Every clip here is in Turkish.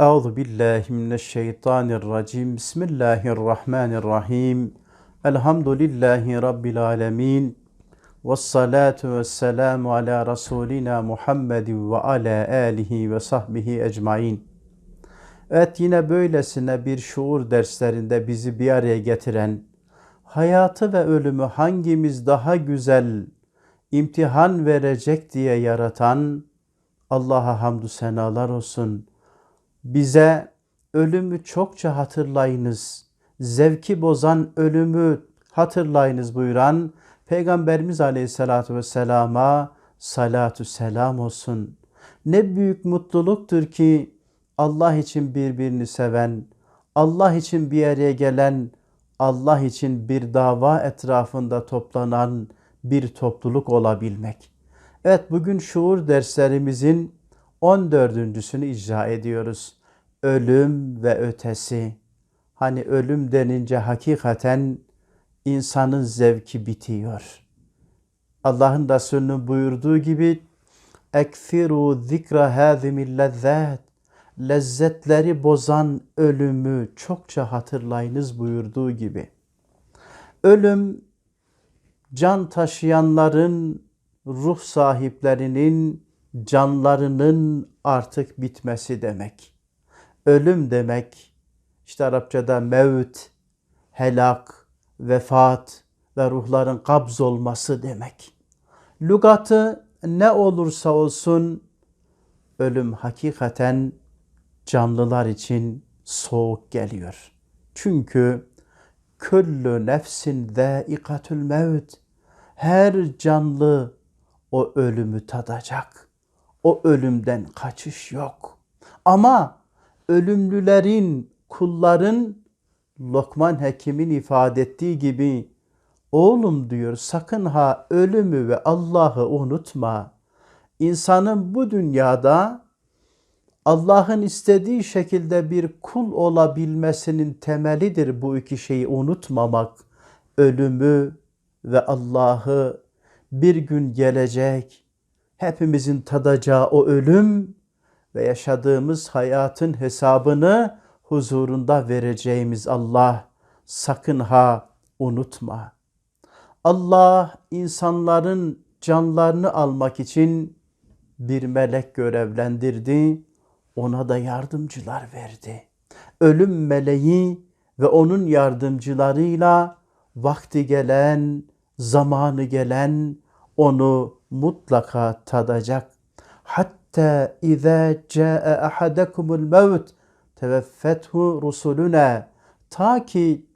Euzu billahi mineşşeytanirracim. Bismillahirrahmanirrahim. Elhamdülillahi rabbil alamin. Ves salatu vesselamu ala rasulina Muhammedin ve ala alihi ve sahbihi ecmaîn. Evet yine böylesine bir şuur derslerinde bizi bir araya getiren, hayatı ve ölümü hangimiz daha güzel imtihan verecek diye yaratan Allah'a hamdü senalar olsun. Bize ölümü çokça hatırlayınız. Zevki bozan ölümü hatırlayınız buyuran Peygamberimiz Aleyhisselatü Vesselam'a salatu selam olsun. Ne büyük mutluluktur ki Allah için birbirini seven, Allah için bir araya gelen, Allah için bir dava etrafında toplanan bir topluluk olabilmek. Evet bugün şuur derslerimizin 14.sünü icra ediyoruz. Ölüm ve ötesi. Hani ölüm denince hakikaten insanın zevki bitiyor. Allah'ın Resulü'nün buyurduğu gibi ekfiru zikra hazimil lezzat lezzetleri bozan ölümü çokça hatırlayınız buyurduğu gibi. Ölüm can taşıyanların, ruh sahiplerinin canlarının artık bitmesi demek. Ölüm demek işte Arapçada mevt, helak, vefat ve ruhların kabz olması demek. Lugatı ne olursa olsun ölüm hakikaten canlılar için soğuk geliyor. Çünkü küllü nefsin zâikatül mevt. Her canlı o ölümü tadacak. O ölümden kaçış yok. Ama ölümlülerin, kulların Lokman Hekim'in ifade ettiği gibi oğlum diyor sakın ha ölümü ve Allah'ı unutma. İnsanın bu dünyada Allah'ın istediği şekilde bir kul olabilmesinin temelidir bu iki şeyi unutmamak. Ölümü ve Allah'ı bir gün gelecek. Hepimizin tadacağı o ölüm ve yaşadığımız hayatın hesabını huzurunda vereceğimiz Allah sakın ha unutma. Allah insanların canlarını almak için bir melek görevlendirdi ona da yardımcılar verdi. Ölüm meleği ve onun yardımcılarıyla vakti gelen, zamanı gelen onu mutlaka tadacak. Hatta izâ câe ahadekumul mevt teveffethu rusuluna ta ki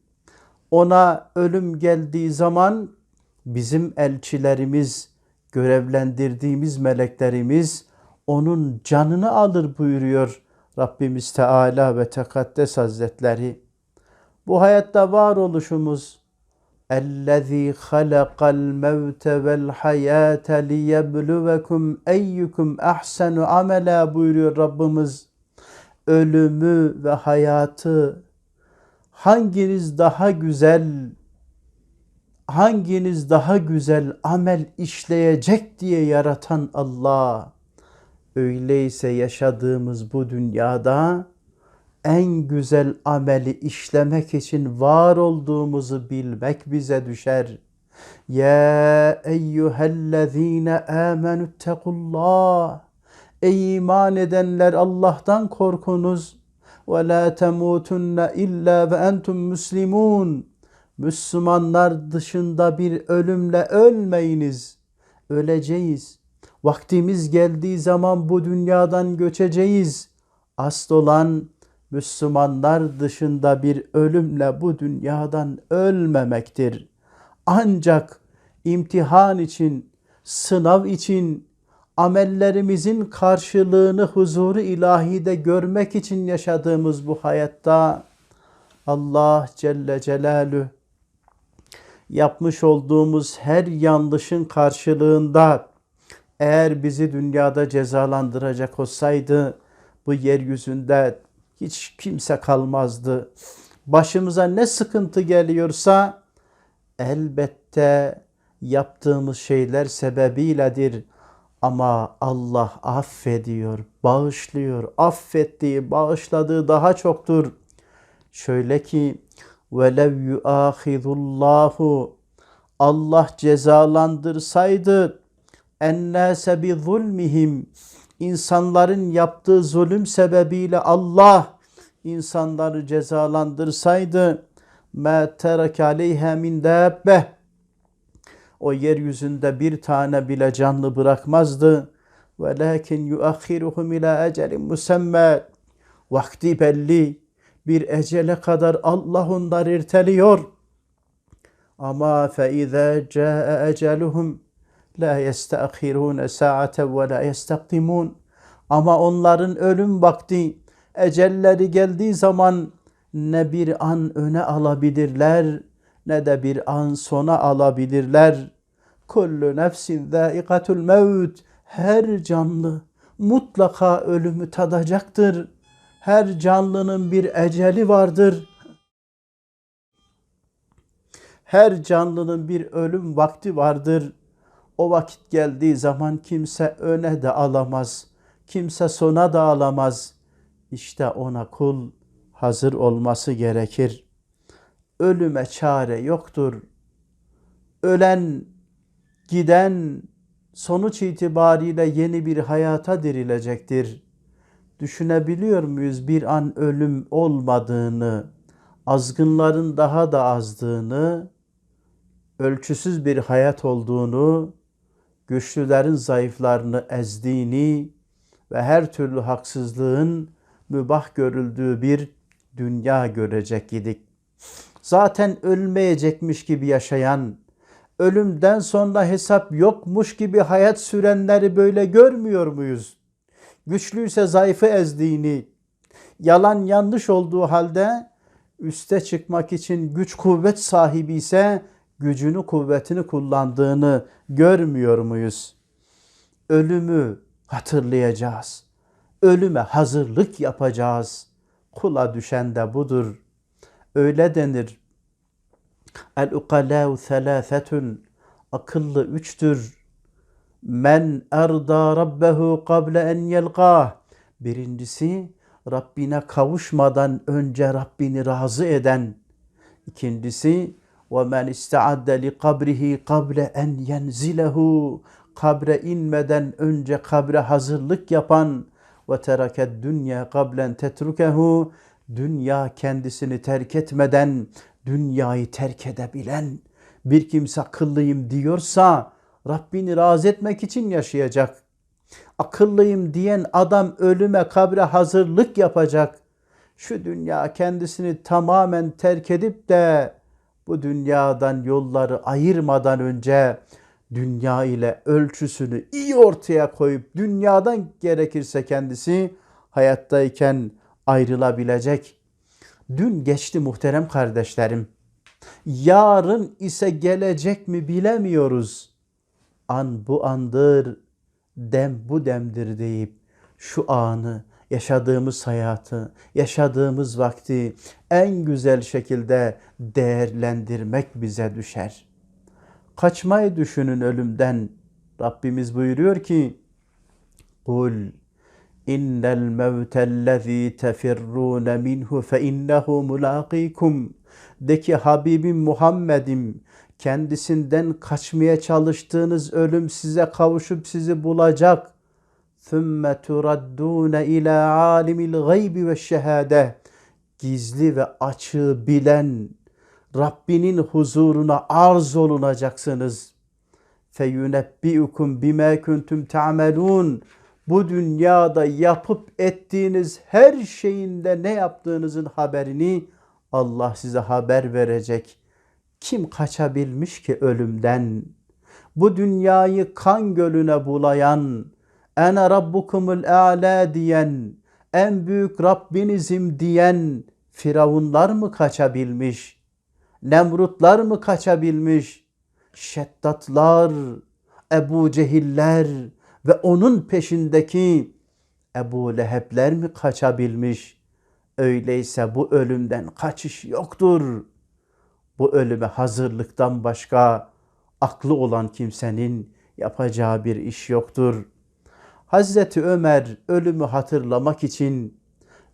ona ölüm geldiği zaman bizim elçilerimiz, görevlendirdiğimiz meleklerimiz onun canını alır buyuruyor Rabbimiz Teala ve Tekaddes Hazretleri. Bu hayatta var oluşumuz اَلَّذ۪ي خَلَقَ الْمَوْتَ وَالْحَيَاةَ لِيَبْلُوَكُمْ اَيُّكُمْ اَحْسَنُ amela buyuruyor Rabbimiz. Ölümü ve hayatı hanginiz daha güzel hanginiz daha güzel amel işleyecek diye yaratan Allah Öyleyse yaşadığımız bu dünyada en güzel ameli işlemek için var olduğumuzu bilmek bize düşer. Ya eyyühellezine amenüttekullah. Ey iman edenler Allah'tan korkunuz. Ve la temutunne illa ve entum muslimun. Müslümanlar dışında bir ölümle ölmeyiniz. Öleceğiz. Vaktimiz geldiği zaman bu dünyadan göçeceğiz. Asıl olan Müslümanlar dışında bir ölümle bu dünyadan ölmemektir. Ancak imtihan için, sınav için, amellerimizin karşılığını huzuru ilahide görmek için yaşadığımız bu hayatta Allah Celle Celaluhu yapmış olduğumuz her yanlışın karşılığında eğer bizi dünyada cezalandıracak olsaydı bu yeryüzünde hiç kimse kalmazdı. Başımıza ne sıkıntı geliyorsa elbette yaptığımız şeyler sebebiyledir. Ama Allah affediyor, bağışlıyor. Affettiği, bağışladığı daha çoktur. Şöyle ki velev yuahidullahu Allah cezalandırsaydı ennâse bi zulmihim insanların yaptığı zulüm sebebiyle Allah insanları cezalandırsaydı ma tereke aleyha min dabbe o yeryüzünde bir tane bile canlı bırakmazdı. Velakin yuakhiruhum ila ecelin musemme. Vakti belli. Bir ecele kadar Allah onları erteliyor. Ama izâ câe eceluhum la yesteahirûne sa'aten ve la yestakdimun. Ama onların ölüm vakti ecelleri geldiği zaman ne bir an öne alabilirler ne de bir an sona alabilirler. Kullu nefsin zâikatul mevt. Her canlı mutlaka ölümü tadacaktır. Her canlının bir eceli vardır. Her canlının bir ölüm vakti vardır. O vakit geldiği zaman kimse öne de alamaz. Kimse sona da alamaz. İşte ona kul hazır olması gerekir. Ölüme çare yoktur. Ölen, giden sonuç itibariyle yeni bir hayata dirilecektir. Düşünebiliyor muyuz bir an ölüm olmadığını, azgınların daha da azdığını, ölçüsüz bir hayat olduğunu, güçlülerin zayıflarını ezdiğini ve her türlü haksızlığın mübah görüldüğü bir dünya görecek idik. Zaten ölmeyecekmiş gibi yaşayan, ölümden sonra hesap yokmuş gibi hayat sürenleri böyle görmüyor muyuz? Güçlüyse zayıfı ezdiğini, yalan yanlış olduğu halde üste çıkmak için güç kuvvet sahibi ise gücünü kuvvetini kullandığını görmüyor muyuz? Ölümü hatırlayacağız. Ölüme hazırlık yapacağız. Kula düşen de budur. Öyle denir. El ukalâhu thelâfetun. Akıllı üçtür. Men erda rabbehu kable en yelgâh. Birincisi Rabbine kavuşmadan önce Rabbini razı eden. İkincisi istaadde li kabrihi kable en yenzilehu. Kabre inmeden önce kabre hazırlık yapan ve tereket dünya kablen tetrukehu dünya kendisini terk etmeden dünyayı terk edebilen bir kimse akıllıyım diyorsa Rabbini razı etmek için yaşayacak. Akıllıyım diyen adam ölüme kabre hazırlık yapacak. Şu dünya kendisini tamamen terk edip de bu dünyadan yolları ayırmadan önce dünya ile ölçüsünü iyi ortaya koyup dünyadan gerekirse kendisi hayattayken ayrılabilecek. Dün geçti muhterem kardeşlerim. Yarın ise gelecek mi bilemiyoruz. An bu andır, dem bu demdir deyip şu anı, yaşadığımız hayatı, yaşadığımız vakti en güzel şekilde değerlendirmek bize düşer. Kaçmayı düşünün ölümden. Rabbimiz buyuruyor ki: "Kul innel mevtellezî tefirrûne minhu fe innehu mulâkîkum." De ki Habibim Muhammed'im kendisinden kaçmaya çalıştığınız ölüm size kavuşup sizi bulacak. ثُمَّ تُرَدُّونَ اِلَى عَالِمِ الْغَيْبِ وَالشَّهَادَةِ Gizli ve açığı bilen Rabbinin huzuruna arz olunacaksınız. فَيُنَبِّئُكُمْ بِمَا كُنْتُمْ تَعْمَلُونَ Bu dünyada yapıp ettiğiniz her şeyinde ne yaptığınızın haberini Allah size haber verecek. Kim kaçabilmiş ki ölümden? Bu dünyayı kan gölüne bulayan, ene rabbukumul a'la diyen, en büyük Rabbinizim diyen firavunlar mı kaçabilmiş? Nemrutlar mı kaçabilmiş? Şeddatlar, Ebu Cehiller ve onun peşindeki Ebu Lehebler mi kaçabilmiş? Öyleyse bu ölümden kaçış yoktur. Bu ölüme hazırlıktan başka aklı olan kimsenin yapacağı bir iş yoktur. Hazreti Ömer ölümü hatırlamak için,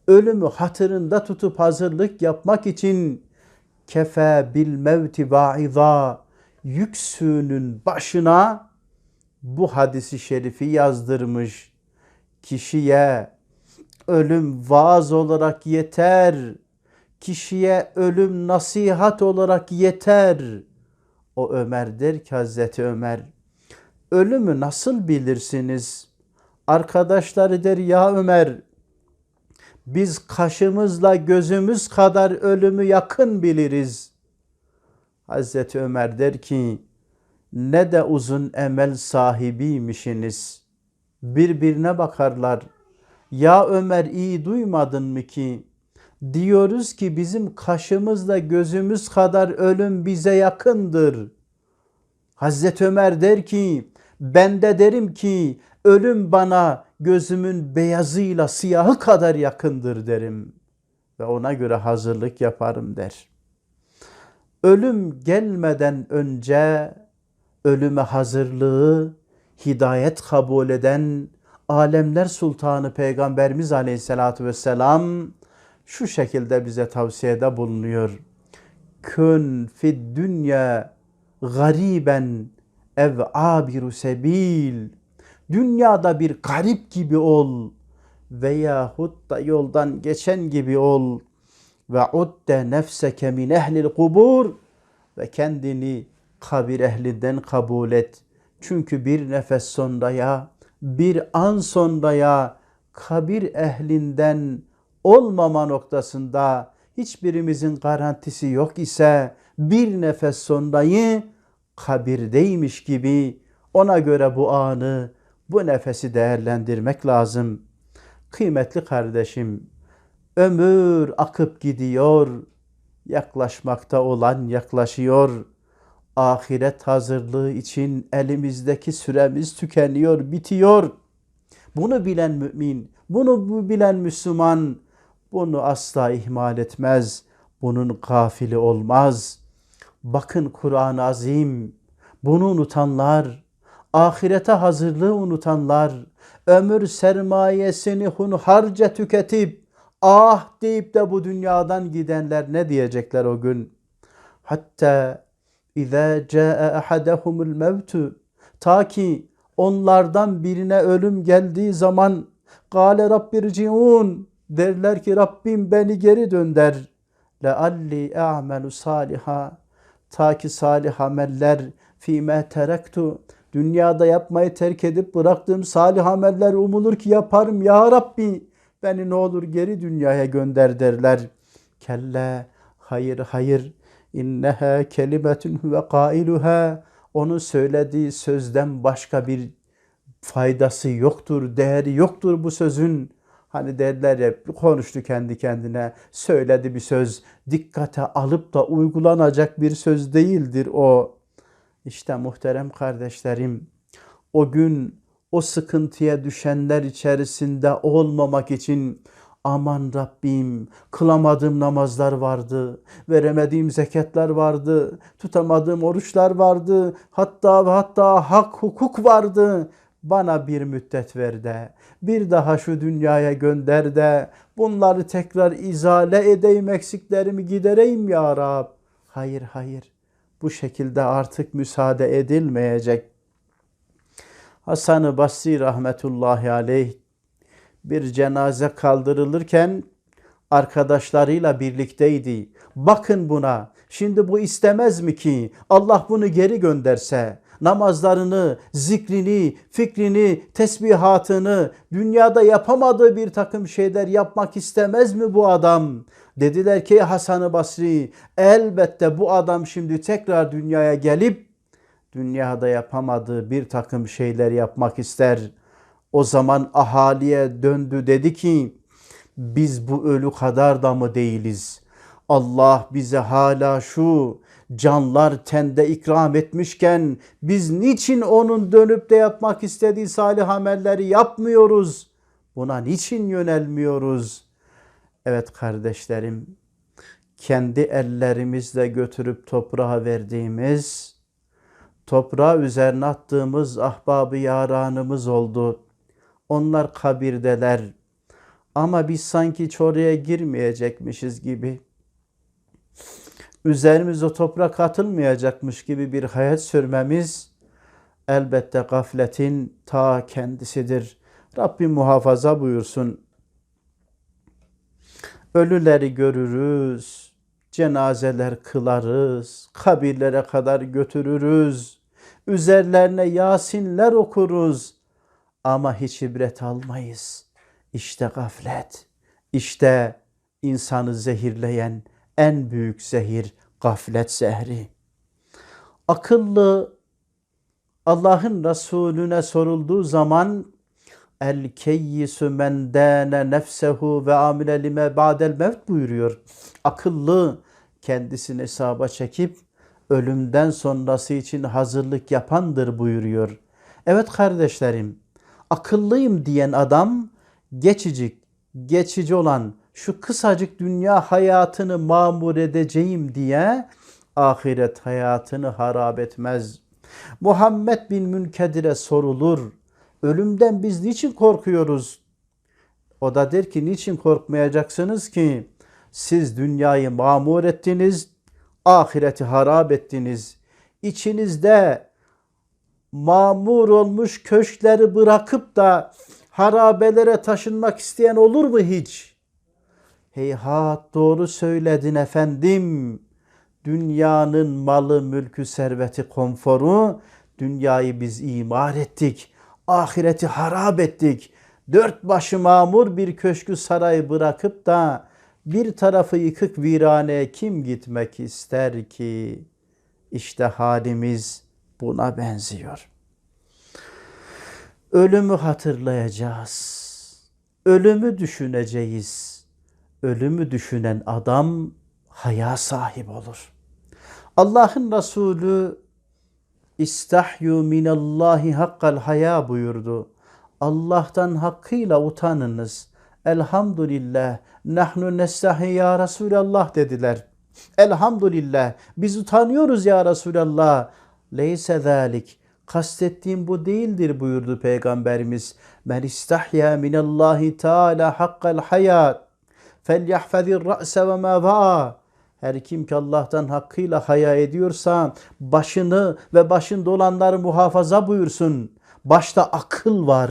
ölümü hatırında tutup hazırlık yapmak için kefe bil mevti va'iza yüksünün başına bu hadisi şerifi yazdırmış. Kişiye ölüm vaaz olarak yeter. Kişiye ölüm nasihat olarak yeter. O Ömer der ki Hazreti Ömer ölümü nasıl bilirsiniz? Arkadaşları der ya Ömer biz kaşımızla gözümüz kadar ölümü yakın biliriz. Hazreti Ömer der ki ne de uzun emel sahibiymişsiniz. Birbirine bakarlar. Ya Ömer iyi duymadın mı ki? Diyoruz ki bizim kaşımızla gözümüz kadar ölüm bize yakındır. Hazreti Ömer der ki ben de derim ki ölüm bana gözümün beyazıyla siyahı kadar yakındır derim ve ona göre hazırlık yaparım der. Ölüm gelmeden önce ölüme hazırlığı hidayet kabul eden alemler sultanı peygamberimiz aleyhissalatü vesselam şu şekilde bize tavsiyede bulunuyor. Kün fid dünya gariben ev abiru sebil. Dünyada bir garip gibi ol veyahut da yoldan geçen gibi ol. Ve udde nefseke min ehlil kubur ve kendini kabir ehlinden kabul et. Çünkü bir nefes sonraya, bir an sonraya kabir ehlinden olmama noktasında hiçbirimizin garantisi yok ise bir nefes sonrayı kabirdeymiş gibi ona göre bu anı, bu nefesi değerlendirmek lazım. Kıymetli kardeşim, ömür akıp gidiyor, yaklaşmakta olan yaklaşıyor. Ahiret hazırlığı için elimizdeki süremiz tükeniyor, bitiyor. Bunu bilen mümin, bunu bilen Müslüman bunu asla ihmal etmez. Bunun gafili olmaz. Bakın Kur'an-ı Azim bunu unutanlar, ahirete hazırlığı unutanlar, ömür sermayesini hunharca tüketip ah deyip de bu dünyadan gidenler ne diyecekler o gün? Hatta İza caa ahadahumul mevtu ta ki onlardan birine ölüm geldiği zaman Kale Rabbirciun derler ki Rabbim beni geri dönder. Lealli a'melu saliha ta ki salih ameller fîme terektu dünyada yapmayı terk edip bıraktığım salih ameller umulur ki yaparım ya Rabbi beni ne olur geri dünyaya gönder derler. Kelle hayır hayır inneha kelimetun ve kailuha onun söylediği sözden başka bir faydası yoktur, değeri yoktur bu sözün. Hani derler ya konuştu kendi kendine, söyledi bir söz, dikkate alıp da uygulanacak bir söz değildir o. İşte muhterem kardeşlerim, o gün o sıkıntıya düşenler içerisinde olmamak için aman Rabbim kılamadığım namazlar vardı, veremediğim zeketler vardı, tutamadığım oruçlar vardı, hatta ve hatta hak hukuk vardı. Bana bir müddet ver de, bir daha şu dünyaya gönder de, bunları tekrar izale edeyim, eksiklerimi gidereyim ya Rab. Hayır, hayır. Bu şekilde artık müsaade edilmeyecek. Hasan-ı Basri rahmetullahi aleyh bir cenaze kaldırılırken arkadaşlarıyla birlikteydi. Bakın buna. Şimdi bu istemez mi ki Allah bunu geri gönderse? Namazlarını, zikrini, fikrini, tesbihatını, dünyada yapamadığı bir takım şeyler yapmak istemez mi bu adam? Dediler ki Hasan-ı Basri elbette bu adam şimdi tekrar dünyaya gelip dünyada yapamadığı bir takım şeyler yapmak ister. O zaman ahaliye döndü dedi ki biz bu ölü kadar da mı değiliz? Allah bize hala şu canlar tende ikram etmişken biz niçin onun dönüp de yapmak istediği salih amelleri yapmıyoruz? Buna niçin yönelmiyoruz? Evet kardeşlerim, kendi ellerimizle götürüp toprağa verdiğimiz, toprağa üzerine attığımız ahbabı yaranımız oldu. Onlar kabirdeler. Ama biz sanki hiç oraya girmeyecekmişiz gibi. Üzerimize toprak atılmayacakmış gibi bir hayat sürmemiz elbette gafletin ta kendisidir. Rabbim muhafaza buyursun. Ölüleri görürüz, cenazeler kılarız, kabirlere kadar götürürüz, üzerlerine Yasinler okuruz ama hiç ibret almayız. İşte gaflet, işte insanı zehirleyen en büyük zehir gaflet zehri. Akıllı Allah'ın Resulüne sorulduğu zaman El keyyisu men dâne nefsehu ve amile lime ba'del mevt buyuruyor. Akıllı kendisini hesaba çekip ölümden sonrası için hazırlık yapandır buyuruyor. Evet kardeşlerim, akıllıyım diyen adam geçici, geçici olan şu kısacık dünya hayatını mamur edeceğim diye ahiret hayatını harap etmez. Muhammed bin Münkedir'e sorulur. Ölümden biz niçin korkuyoruz? O da der ki niçin korkmayacaksınız ki? Siz dünyayı mamur ettiniz, ahireti harap ettiniz. İçinizde mamur olmuş köşkleri bırakıp da harabelere taşınmak isteyen olur mu hiç? Heyhat doğru söyledin efendim. Dünyanın malı, mülkü, serveti, konforu, dünyayı biz imar ettik. Ahireti harap ettik. Dört başı mamur bir köşkü sarayı bırakıp da bir tarafı yıkık virane kim gitmek ister ki? İşte halimiz buna benziyor. Ölümü hatırlayacağız. Ölümü düşüneceğiz. Ölümü düşünen adam haya sahip olur. Allah'ın Resulü İstahyu minallahi hakkal haya buyurdu. Allah'tan hakkıyla utanınız. Elhamdülillah nahnu nestahi ya Resulallah dediler. Elhamdülillah biz utanıyoruz ya Resulallah. Leyse zalik kastettiğim bu değildir buyurdu Peygamberimiz. Men istahya minallahi teala hakkal hayat felyahfazir ra'se ve her kim ki Allah'tan hakkıyla haya ediyorsa başını ve başında olanları muhafaza buyursun. Başta akıl var.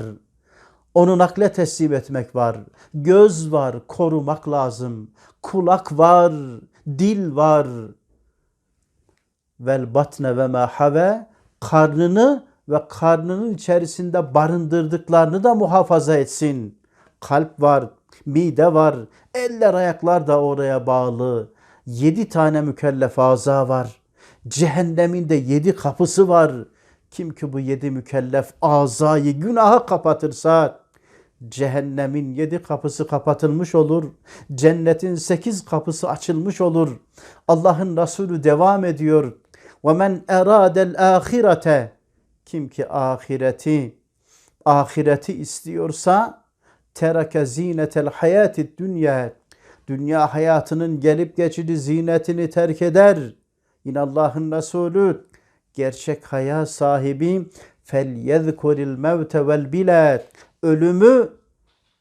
Onu nakle teslim etmek var. Göz var, korumak lazım. Kulak var, dil var. Vel batne ve ma have karnını ve karnının içerisinde barındırdıklarını da muhafaza etsin. Kalp var, mide var, eller ayaklar da oraya bağlı yedi tane mükellef aza var. Cehennemin de yedi kapısı var. Kim ki bu yedi mükellef azayı günaha kapatırsa cehennemin yedi kapısı kapatılmış olur. Cennetin sekiz kapısı açılmış olur. Allah'ın Resulü devam ediyor. وَمَنْ اَرَادَ الْآخِرَةَ Kim ki ahireti, ahireti istiyorsa terake zinetel hayati dünya dünya hayatının gelip geçici zinetini terk eder. Yine Allah'ın Resulü gerçek haya sahibi mevte vel bilat ölümü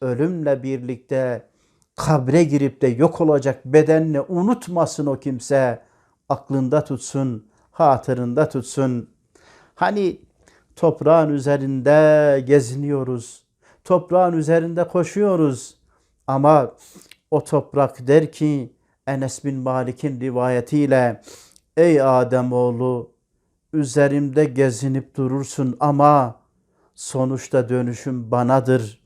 ölümle birlikte kabre girip de yok olacak bedenini unutmasın o kimse. Aklında tutsun, hatırında tutsun. Hani toprağın üzerinde geziniyoruz. Toprağın üzerinde koşuyoruz. Ama o toprak der ki Enes bin Malik'in rivayetiyle Ey Ademoğlu üzerimde gezinip durursun ama sonuçta dönüşüm banadır.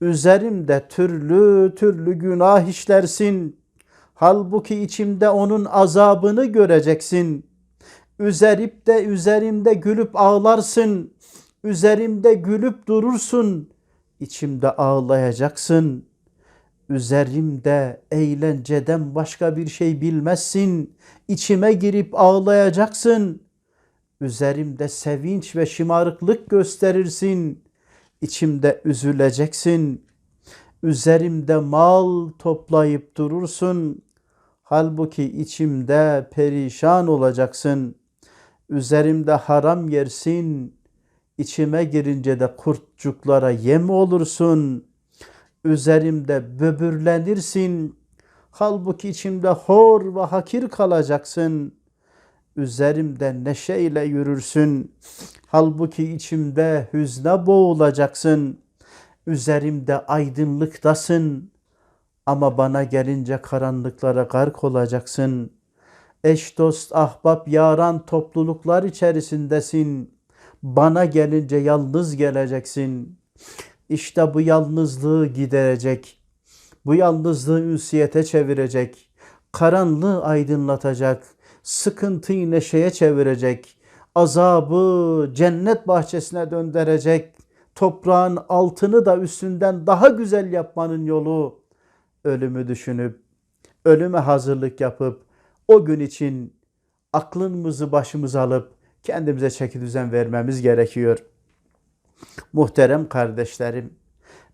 Üzerimde türlü türlü günah işlersin. Halbuki içimde onun azabını göreceksin. Üzerip de üzerimde gülüp ağlarsın. Üzerimde gülüp durursun. İçimde ağlayacaksın.'' Üzerimde eğlenceden başka bir şey bilmezsin. İçime girip ağlayacaksın. Üzerimde sevinç ve şımarıklık gösterirsin. İçimde üzüleceksin. Üzerimde mal toplayıp durursun. Halbuki içimde perişan olacaksın. Üzerimde haram yersin. İçime girince de kurtçuklara yem olursun. Üzerimde böbürlenirsin. Halbuki içimde hor ve hakir kalacaksın. Üzerimde neşeyle yürürsün. Halbuki içimde hüzne boğulacaksın. Üzerimde aydınlıktasın. Ama bana gelince karanlıklara gark olacaksın. Eş dost, ahbap, yaran topluluklar içerisindesin. Bana gelince yalnız geleceksin. İşte bu yalnızlığı giderecek. Bu yalnızlığı ünsiyete çevirecek. Karanlığı aydınlatacak. Sıkıntıyı neşeye çevirecek. Azabı cennet bahçesine döndürecek. Toprağın altını da üstünden daha güzel yapmanın yolu ölümü düşünüp, ölüme hazırlık yapıp, o gün için aklımızı başımıza alıp kendimize çeki düzen vermemiz gerekiyor. Muhterem kardeşlerim,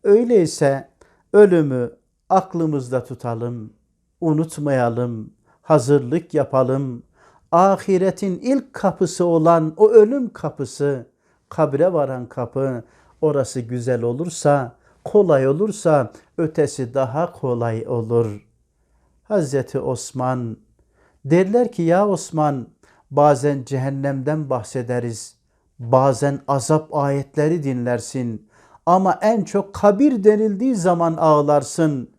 öyleyse ölümü aklımızda tutalım, unutmayalım, hazırlık yapalım. Ahiretin ilk kapısı olan o ölüm kapısı, kabre varan kapı, orası güzel olursa, kolay olursa ötesi daha kolay olur. Hazreti Osman derler ki ya Osman bazen cehennemden bahsederiz. Bazen azap ayetleri dinlersin. Ama en çok kabir denildiği zaman ağlarsın.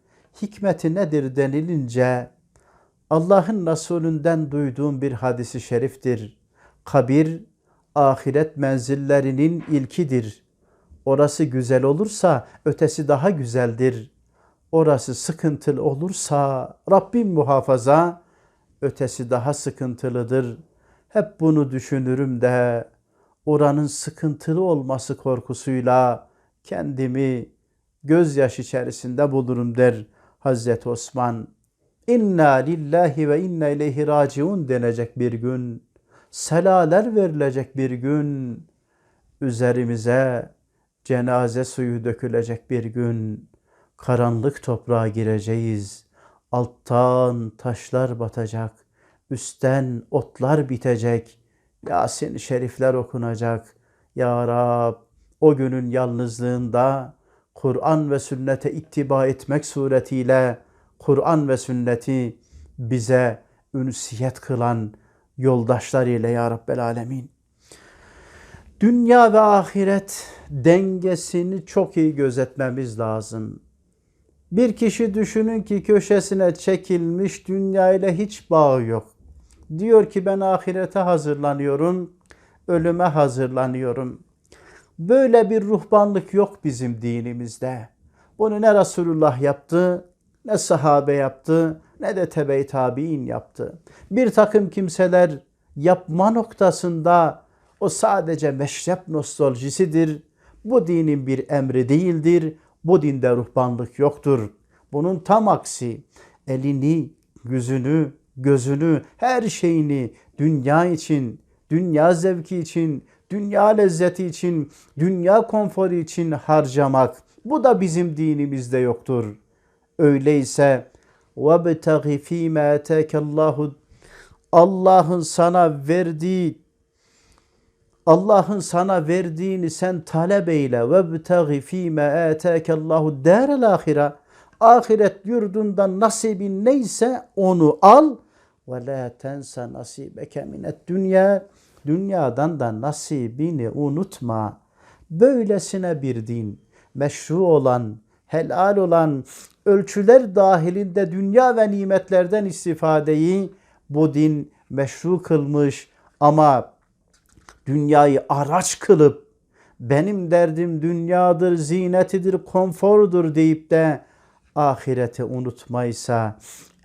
Hikmeti nedir denilince Allah'ın Resulünden duyduğum bir hadisi şeriftir. Kabir ahiret menzillerinin ilkidir. Orası güzel olursa ötesi daha güzeldir. Orası sıkıntılı olursa Rabbim muhafaza ötesi daha sıkıntılıdır. Hep bunu düşünürüm de oranın sıkıntılı olması korkusuyla kendimi gözyaş içerisinde bulurum der Hazreti Osman. İnna lillahi ve inna ileyhi raciun denecek bir gün. Selaler verilecek bir gün. Üzerimize cenaze suyu dökülecek bir gün. Karanlık toprağa gireceğiz. Alttan taşlar batacak. Üstten otlar bitecek. Yasin şerifler okunacak. Ya Rab o günün yalnızlığında Kur'an ve sünnete ittiba etmek suretiyle Kur'an ve sünneti bize ünsiyet kılan yoldaşlar ile ya Rabbel Alemin. Dünya ve ahiret dengesini çok iyi gözetmemiz lazım. Bir kişi düşünün ki köşesine çekilmiş dünya ile hiç bağı yok. Diyor ki ben ahirete hazırlanıyorum, ölüme hazırlanıyorum. Böyle bir ruhbanlık yok bizim dinimizde. Bunu ne Resulullah yaptı, ne sahabe yaptı, ne de tebe-i tabi'in yaptı. Bir takım kimseler yapma noktasında o sadece meşrep nostaljisidir. Bu dinin bir emri değildir. Bu dinde ruhbanlık yoktur. Bunun tam aksi elini, yüzünü, gözünü, her şeyini dünya için, dünya zevki için, dünya lezzeti için, dünya konforu için harcamak. Bu da bizim dinimizde yoktur. Öyleyse وَبْتَغِ ف۪ي مَا اَتَاكَ Allah'ın sana verdiği Allah'ın sana verdiğini sen talep eyle ve btagi fîme âtâkellâhu dârel âhire. Ahiret yurdundan nasibin neyse onu al ve la tense nasibeke minet dünya. Dünyadan da nasibini unutma. Böylesine bir din, meşru olan, helal olan, ölçüler dahilinde dünya ve nimetlerden istifadeyi bu din meşru kılmış ama dünyayı araç kılıp benim derdim dünyadır, zinetidir, konfordur deyip de ahireti unutmaysa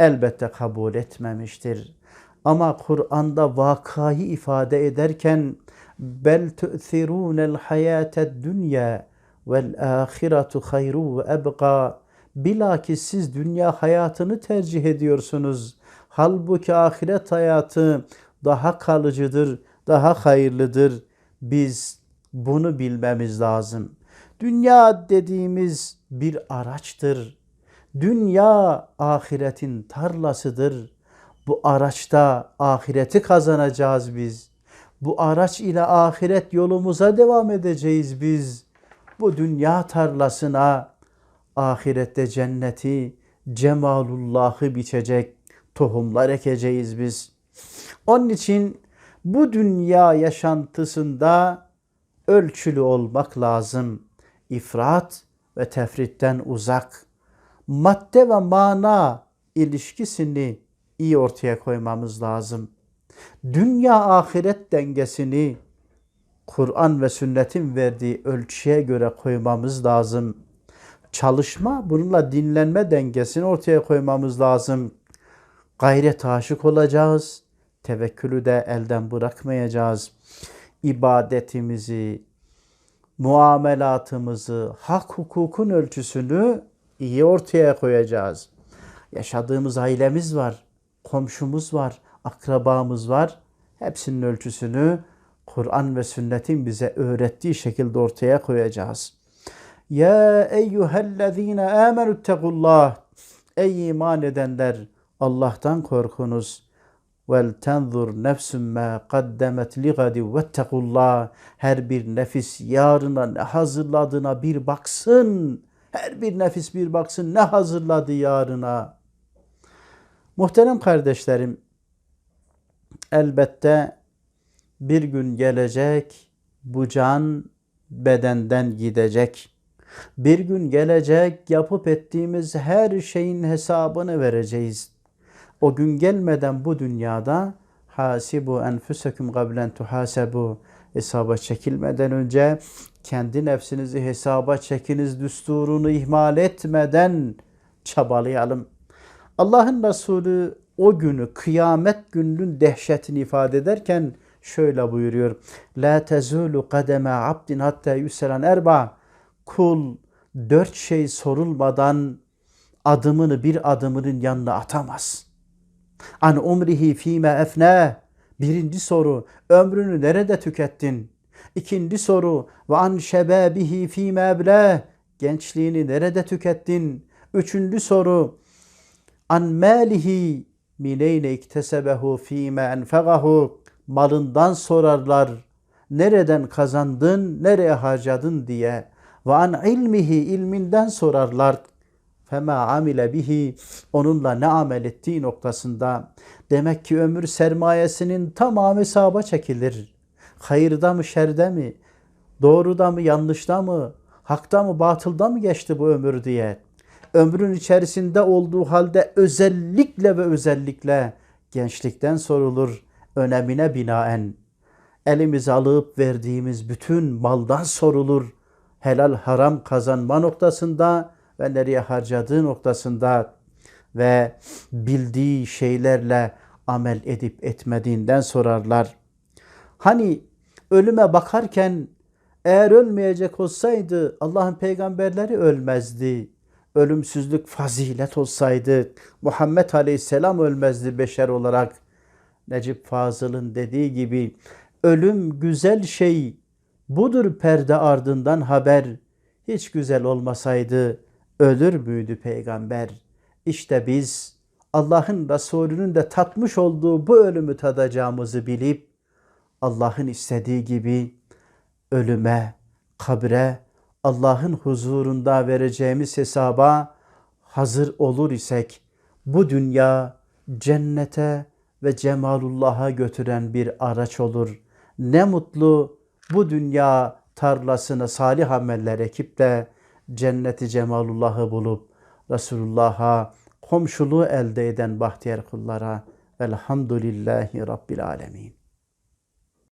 elbette kabul etmemiştir. Ama Kur'an'da vakayı ifade ederken bel tu'thirunel hayated dünya vel ahiretu hayru ve ebqa bilakis siz dünya hayatını tercih ediyorsunuz. Halbuki ahiret hayatı daha kalıcıdır, daha hayırlıdır. Biz bunu bilmemiz lazım. Dünya dediğimiz bir araçtır. Dünya ahiretin tarlasıdır. Bu araçta ahireti kazanacağız biz. Bu araç ile ahiret yolumuza devam edeceğiz biz. Bu dünya tarlasına ahirette cenneti, cemalullahı biçecek tohumlar ekeceğiz biz. Onun için bu dünya yaşantısında ölçülü olmak lazım. İfrat ve tefritten uzak. Madde ve mana ilişkisini iyi ortaya koymamız lazım. Dünya ahiret dengesini Kur'an ve sünnetin verdiği ölçüye göre koymamız lazım. Çalışma bununla dinlenme dengesini ortaya koymamız lazım. Gayret aşık olacağız. Tevekkülü de elden bırakmayacağız. İbadetimizi, muamelatımızı, hak hukukun ölçüsünü iyi ortaya koyacağız. Yaşadığımız ailemiz var, komşumuz var, akrabamız var. Hepsinin ölçüsünü Kur'an ve sünnetin bize öğrettiği şekilde ortaya koyacağız. Ya eyyühellezine amenüttegullah. Ey iman edenler Allah'tan korkunuz. Vel tenzur nefsün ma kaddemet li gadi vettegullah. Her bir nefis yarına ne hazırladığına bir baksın. Her bir nefis bir baksın ne hazırladı yarına. Muhterem kardeşlerim, elbette bir gün gelecek bu can bedenden gidecek. Bir gün gelecek yapıp ettiğimiz her şeyin hesabını vereceğiz. O gün gelmeden bu dünyada hasibu enfusekum qablen tuhasebu hesaba çekilmeden önce kendi nefsinizi hesaba çekiniz düsturunu ihmal etmeden çabalayalım. Allah'ın Resulü o günü kıyamet gününün dehşetini ifade ederken şöyle buyuruyor. La tezulu kademe abdin hatta yüselen erba. Kul dört şey sorulmadan adımını bir adımının yanına atamaz. An umrihi fîme efne. Birinci soru ömrünü nerede tükettin? İkinci soru ve an şebabihi fîme eble. Gençliğini nerede tükettin? Üçüncü soru an malihi mineyne iktesebehu fîme enfegahu malından sorarlar. Nereden kazandın, nereye harcadın diye. Ve an ilmihi ilminden sorarlar. Fema amile bihi onunla ne amel ettiği noktasında. Demek ki ömür sermayesinin tamamı hesaba çekilir. Hayırda mı şerde mi? Doğruda mı yanlışta mı? Hakta mı batılda mı geçti bu ömür diye. Ömrün içerisinde olduğu halde özellikle ve özellikle gençlikten sorulur önemine binaen elimize alıp verdiğimiz bütün maldan sorulur. Helal haram kazanma noktasında ve nereye harcadığı noktasında ve bildiği şeylerle amel edip etmediğinden sorarlar. Hani ölüme bakarken eğer ölmeyecek olsaydı Allah'ın peygamberleri ölmezdi. Ölümsüzlük fazilet olsaydı Muhammed Aleyhisselam ölmezdi beşer olarak. Necip Fazıl'ın dediği gibi ölüm güzel şey budur perde ardından haber. Hiç güzel olmasaydı ölür müydü peygamber? İşte biz Allah'ın Resulü'nün de tatmış olduğu bu ölümü tadacağımızı bilip Allah'ın istediği gibi ölüme, kabre, Allah'ın huzurunda vereceğimiz hesaba hazır olur isek bu dünya cennete ve cemalullah'a götüren bir araç olur. Ne mutlu bu dünya tarlasını salih ameller ekip de cenneti cemalullah'ı bulup Resulullah'a komşuluğu elde eden bahtiyar kullara velhamdülillahi rabbil alemin.